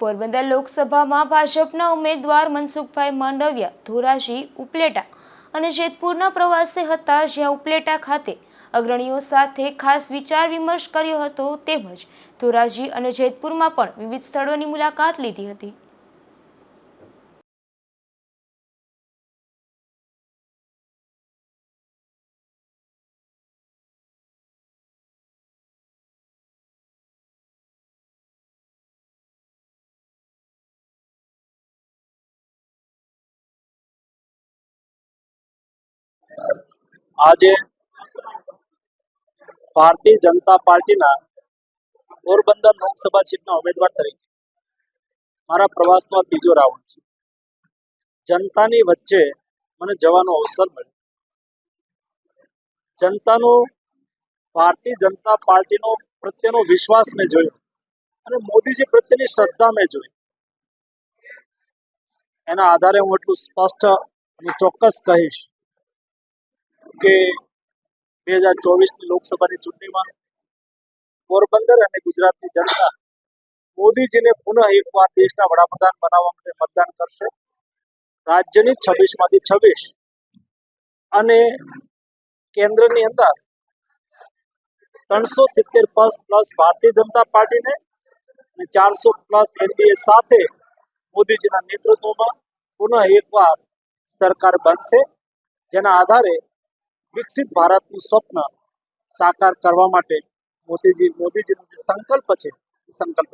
પોરબંદર લોકસભામાં ભાજપના ઉમેદવાર મનસુખભાઈ માંડવિયા, ધોરાજી, ઉપલેટા અને જેતપુરના પ્રવાસે હતા જ્યાં ઉપલેટા ખાતે અગ્રણીઓ સાથે ખાસ વિચાર વિમર્શ કર્યો હતો તેમજ ધોરાજી અને જેતપુરમાં પણ વિવિધ સ્થળોની મુલાકાત લીધી હતી. આજે ભારતીય જનતા પાર્ટીના પોરબંદર લોકસભા સીટના ઉમેદવાર તરીકે મારા પ્રવાસનો આ ત્રીજો રાઉન્ડ છે. જનતાની વચ્ચે મને જવાનો અવસર મળ્યો. જનતાનો, ભારતીય જનતા પાર્ટીનો પ્રત્યેનો વિશ્વાસ મેં જોયો અને મોદીજી પ્રત્યેની શ્રદ્ધા મેં જોઈ. એના આધારે હું એટલું સ્પષ્ટ અને ચોક્કસ કહીશ કે બે હજાર ચોવીસની લોકસભાની ચૂંટણીમાં પોરબંદર અને ગુજરાતની જનતા મોદીજીને પુનઃ એકવાર દેશના વડાપ્રધાન બનાવવા માટે મતદાન કરશે. રાજ્યની છવ્વીસમાંથી છવ્વીસ અને કેન્દ્રની અંદર ત્રણસો સિત્તેર પ્લસ પ્લસ ભારતીય જનતા પાર્ટીને અને ચારસો પ્લસ એનડીએ સાથે મોદીજીના નેતૃત્વમાં પુનઃ એકવાર સરકાર બનશે. જેના આધારે વિકસિત ભારતનું સ્વપ્ન સાકાર કરવા માટે મોદીજી મોદીજીનો જે સંકલ્પ છે એ સંકલ્પ